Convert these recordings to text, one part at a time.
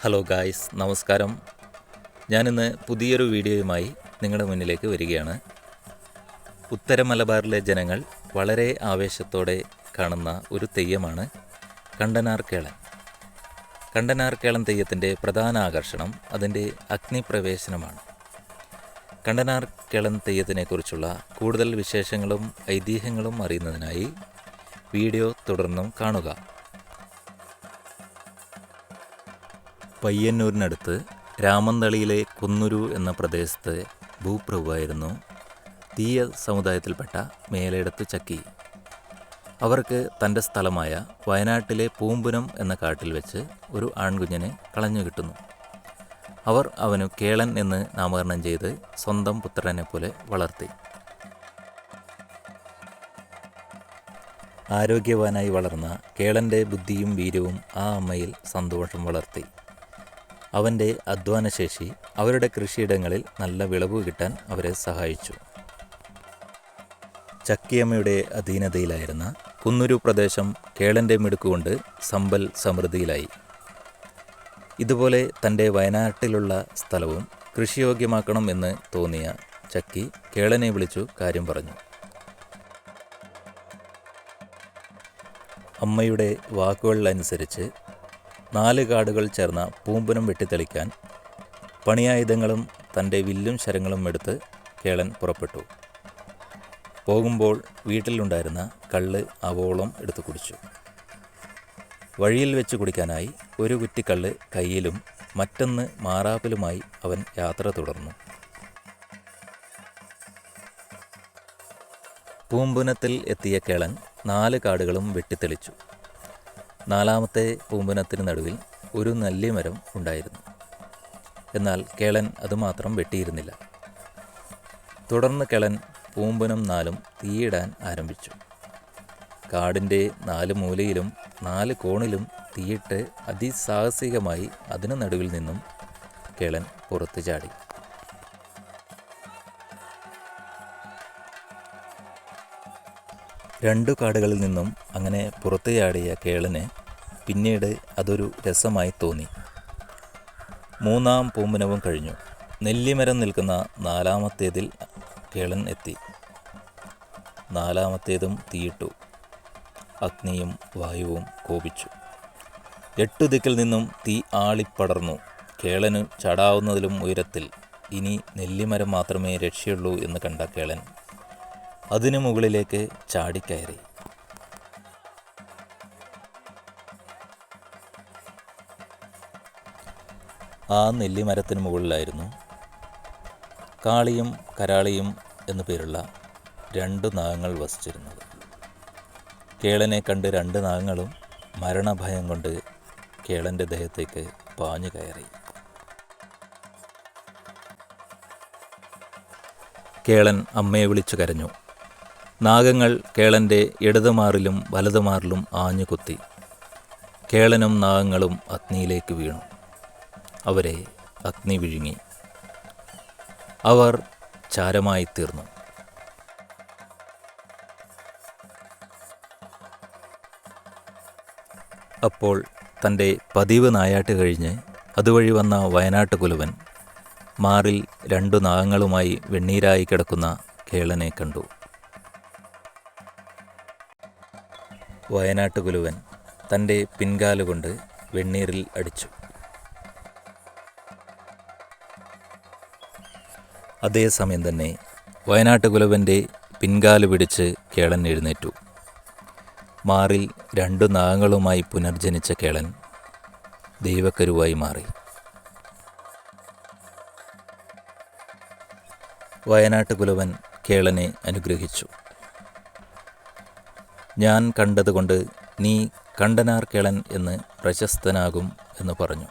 Hello guys നമസ്കാരം. ഞാനിന്ന് പുതിയൊരു വീഡിയോയുമായി നിങ്ങളുടെ മുന്നിലേക്ക് വരികയാണ്. ഉത്തര മലബാറിലെ ജനങ്ങൾ വളരെ ആവേശത്തോടെ കാണുന്ന ഒരു തെയ്യമാണ് കണ്ടനാർ കേളൻ. കണ്ടനാർ കേളൻ തെയ്യത്തിന്റെ പ്രധാന ആകർഷണം അതിന്റെ അഗ്നിപ്രവേശനമാണ്. കണ്ടനാർ കേളൻ തെയ്യത്തിനെക്കുറിച്ചുള്ള കൂടുതൽ വിശേഷങ്ങളും ഐതിഹ്യങ്ങളും അറിയുന്നതിനായി വീഡിയോ തുടർന്നും കാണുക. പയ്യന്നൂരിനടുത്ത് രാമന്തളിയിലെ കുന്നുരു എന്ന പ്രദേശത്തെ ഭൂപ്രഭുവായിരുന്നു തീയ സമുദായത്തിൽപ്പെട്ട മേലേടത്ത് ചക്കി. അവർക്ക് തന്റെ സ്ഥലമായ വയനാട്ടിലെ പൂമ്പുനം എന്ന കാട്ടിൽ വെച്ച് ഒരു ആൺകുഞ്ഞിനെ കളഞ്ഞു കിട്ടുന്നു. അവർ അവനു കേളൻ എന്ന് നാമകരണം ചെയ്ത് സ്വന്തം പുത്രനെ പോലെ വളർത്തി. ആരോഗ്യവാനായി വളർന്ന കേളന്റെ ബുദ്ധിയും വീര്യവും ആ അമ്മയിൽ സന്തോഷം വളർത്തി. അവന്റെ അധ്വാനശേഷി അവരുടെ കൃഷിയിടങ്ങളിൽ നല്ല വിളവ് കിട്ടാൻ അവരെ സഹായിച്ചു. ചക്കിയമ്മയുടെ അധീനതയിലായിരുന്ന കുന്നുരു പ്രദേശം കേളന്റെ മിടുക്കുകൊണ്ട് സമ്പൽ സമൃദ്ധിയിലായി. ഇതുപോലെ തന്റെ വയനാട്ടിലുള്ള സ്ഥലവും കൃഷിയോഗ്യമാക്കണം എന്ന് തോന്നിയ ചക്കി കേളനെ വിളിച്ചു കാര്യം പറഞ്ഞു. അമ്മയുടെ വാക്കുകളിലനുസരിച്ച് നാല് കാടുകൾ ചേർന്ന പൂമ്പനം വെട്ടിത്തെളിക്കാൻ പണിയായുധങ്ങളും തന്റെ വില്ലും ശരങ്ങളും എടുത്ത് കേളൻ പുറപ്പെട്ടു. പോകുമ്പോൾ വീട്ടിലുണ്ടായിരുന്ന കള്ള് അവോളം എടുത്തു കുടിച്ചു. വഴിയിൽ വെച്ച് കുടിക്കാനായി ഒരു കുറ്റിക്കള്ള് കയ്യിലും മറ്റൊന്ന് മാറാപ്പിലുമായി അവൻ യാത്ര തുടർന്നു. പൂമ്പുനത്തിൽ എത്തിയ കേളൻ നാല് കാടുകളും വെട്ടിത്തെളിച്ചു. നാലാമത്തെ പൂമ്പനത്തിന് നടുവിൽ ഒരു നല്ലിമരം ഉണ്ടായിരുന്നു. എന്നാൽ കേളൻ അതുമാത്രം വെട്ടിയിരുന്നില്ല. തുടർന്ന് കേളൻ പൂമ്പനം നാലും തീയിടാൻ ആരംഭിച്ചു. കാടിന്റെ നാല് മൂലയിലും നാല് കോണിലും തീയിട്ട് അതിസാഹസികമായി അതിനു നടുവിൽ നിന്നും കേളൻ പുറത്തു ചാടി. രണ്ടു കാടുകളിൽ നിന്നും അങ്ങനെ പുറത്തു ചാടിയ കേളന് പിന്നീട് അതൊരു രസമായി തോന്നി. മൂന്നാം പൂമ്പനവും കഴിഞ്ഞു. നെല്ലിമരം നിൽക്കുന്ന നാലാമത്തേതിൽ കേളൻ എത്തി. നാലാമത്തേതും തീയിട്ടു. അഗ്നിയും വായുവും കോപിച്ചു. എട്ടു ദിക്കിൽ നിന്നും തീ ആളിപ്പടർന്നു. കേളന് ചടാവുന്നതിലും ഉയരത്തിൽ. ഇനി നെല്ലിമരം മാത്രമേ രക്ഷയുള്ളൂ എന്ന് കണ്ട കേളൻ അതിനു മുകളിലേക്ക് ചാടിക്കയറി ആ നെല്ലിമരത്തിന് മുകളിലായിരുന്നു കാളിയും കരാളിയും എന്നു പേരുള്ള രണ്ട് നാഗങ്ങൾ വസിച്ചിരുന്നത്. കേളനെ കണ്ട് രണ്ട് നാഗങ്ങളും മരണഭയം കൊണ്ട് കേളന്റെ ദേഹത്തേക്ക് പാഞ്ഞു കയറി. കേളൻ അമ്മയെ വിളിച്ചു കരഞ്ഞു. നാഗങ്ങൾ കേളന്റെ ഇടതുമാറിലും വലതുമാറിലും ആഞ്ഞുകുത്തി. കേളനും നാഗങ്ങളും അഗ്നിയിലേക്ക് വീണു. അവരെ അഗ്നി വിഴുങ്ങി. അവർ ചാരമായി തീർന്നു അപ്പോൾ തന്റെ പതിവ് നായാട്ട് കഴിഞ്ഞ് അതുവഴി വന്ന വയനാട്ട് കുലുവൻ മാറിൽ രണ്ടു നാഗങ്ങളുമായി വെണ്ണീരായി കിടക്കുന്ന കേളനെ കണ്ടു. വയനാട്ട് കുലുവൻ തന്റെ പിൻകാലുകൊണ്ട് വെണ്ണീറിൽ അടിച്ചു. അതേസമയം തന്നെ വയനാട്ടുകുലുവന്റെ പിൻകാൽ പിടിച്ച് കേളൻ എഴുന്നേറ്റു. മാറിൽ രണ്ടു നാഗങ്ങളുമായി പുനർജനിച്ച കേളൻ ദൈവക്കരുവായി മാറി. വയനാട്ട് കുലവൻ കേളനെ അനുഗ്രഹിച്ചു. ഞാൻ കണ്ടതുകൊണ്ട് നീ കണ്ടനാർ കേളൻ എന്ന് പ്രശസ്തനാകും എന്ന് പറഞ്ഞു.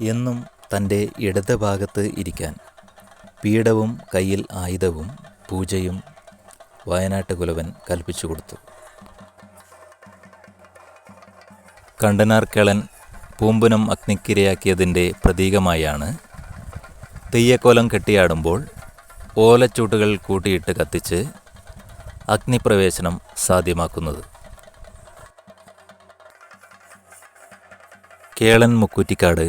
എന്നും തന്റെ ഇടത് ഭാഗത്ത് ഇരിക്കാൻ പീഠവും കയ്യിൽ ആയുധവും പൂജയും വയനാട്ട് കുലവൻ കൽപ്പിച്ചു കൊടുത്തു. കണ്ടനാർ കേളൻ പൂമ്പുനം അഗ്നിക്കിരയാക്കിയതിന്റെ പ്രതീകമായാണ് തെയ്യക്കോലം കെട്ടിയാടുമ്പോൾ ഓലച്ചൂട്ടുകൾ കൂട്ടിയിട്ട് കത്തിച്ച് അഗ്നിപ്രവേശനം സാധ്യമാക്കുന്നത്. കേളൻ മുക്കൂറ്റിക്കാട്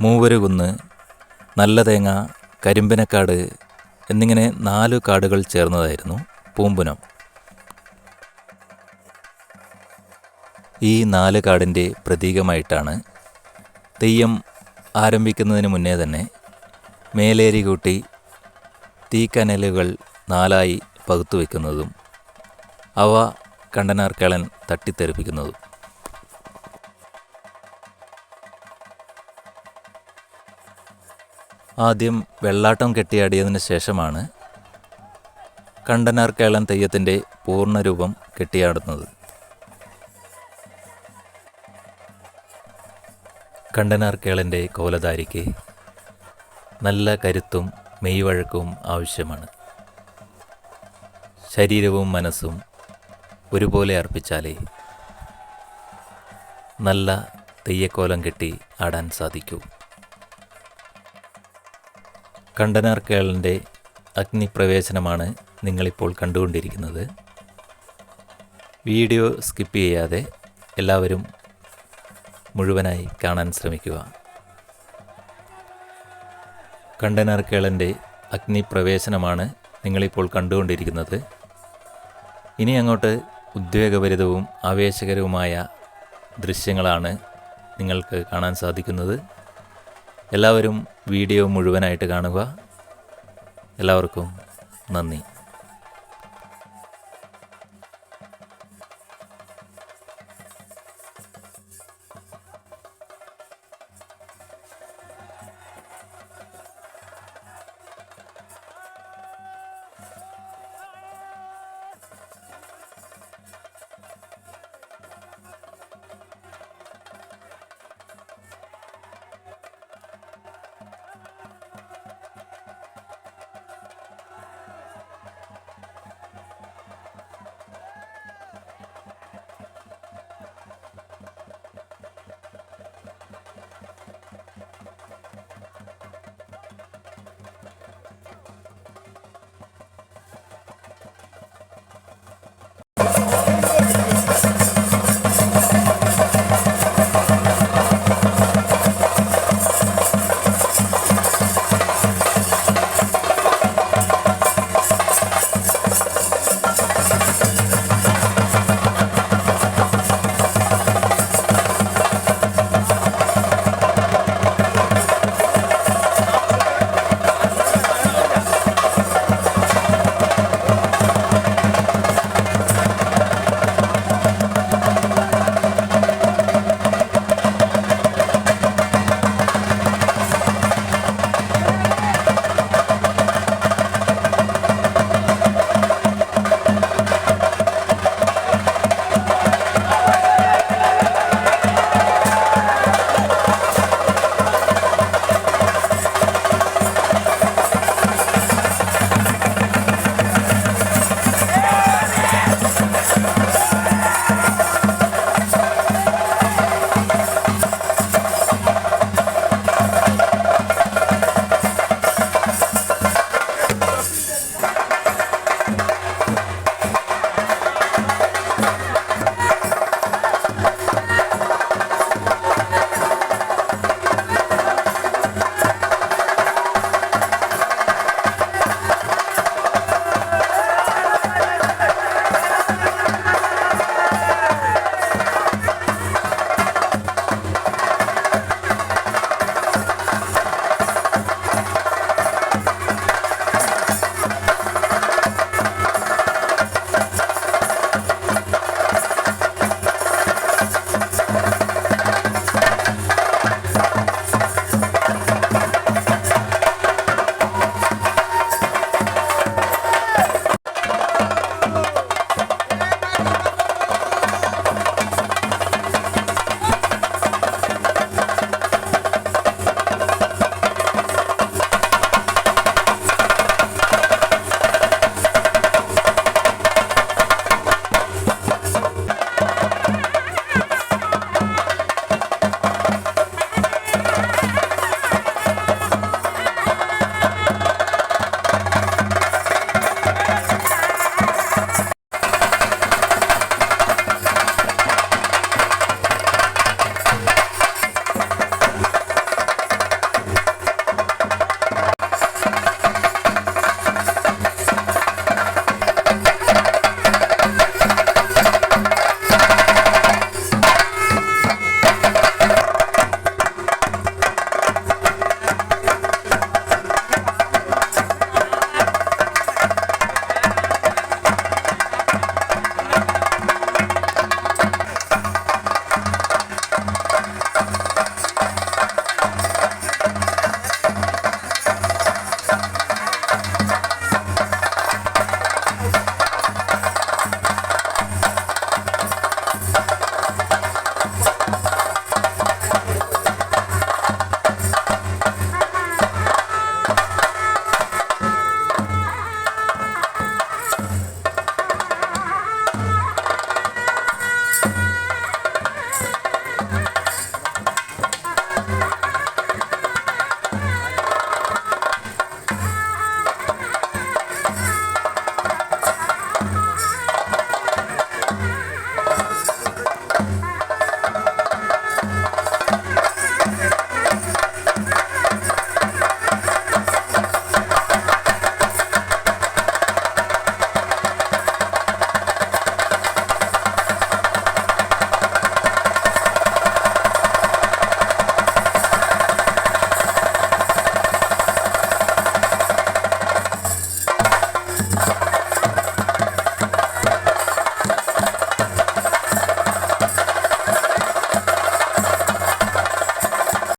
മൂവരുകുന്ന് നല്ല തേങ്ങ കരിമ്പിനക്കാട് എന്നിങ്ങനെ നാല് കാടുകൾ ചേർന്നതായിരുന്നു പൂമ്പുനം. ഈ നാല് കാടിന്റെ പ്രതീകമായിട്ടാണ് തെയ്യം ആരംഭിക്കുന്നതിന് മുന്നേ തന്നെ മേലേരി കൂട്ടി തീക്കനലുകൾ നാലായി പകുത്തു വയ്ക്കുന്നതും അവ കണ്ടനാർക്കേളൻ തട്ടിത്തെറിപ്പിക്കുന്നതും. ആദ്യം വെള്ളാട്ടം കെട്ടിയാടിയതിനു ശേഷമാണ് കണ്ടനാർ കേളൻ തെയ്യത്തിന്റെ പൂർണരൂപം കെട്ടിയാടുന്നത്. കണ്ടനാർ കേളന്റെ കോലധാരിക്ക് നല്ല കരുത്തും മെയ്വഴക്കവും ആവശ്യമാണ്. ശരീരവും മനസ്സും ഒരുപോലെ അർപ്പിച്ചാലേ നല്ല തെയ്യക്കോലം കെട്ടി ആടാൻ സാധിക്കൂ. കണ്ടനാർ കേളന്റെ അഗ്നിപ്രവേശനമാണ് നിങ്ങളിപ്പോൾ കണ്ടുകൊണ്ടിരിക്കുന്നത്. വീഡിയോ സ്കിപ്പ് ചെയ്യാതെ എല്ലാവരും മുഴുവനായി കാണാൻ ശ്രമിക്കുക. കണ്ടനാർ കേളന്റെ അഗ്നിപ്രവേശനമാണ് നിങ്ങളിപ്പോൾ കണ്ടുകൊണ്ടിരിക്കുന്നത്. ഇനി അങ്ങോട്ട് ഉദ്വേഗഭരിതവും ആവേശകരവുമായ ദൃശ്യങ്ങളാണ് നിങ്ങൾക്ക് കാണാൻ സാധിക്കുന്നത്. എല്ലാവരും വീഡിയോ മുഴുവനായിട്ട് കാണുക. എല്ലാവർക്കും നന്ദി.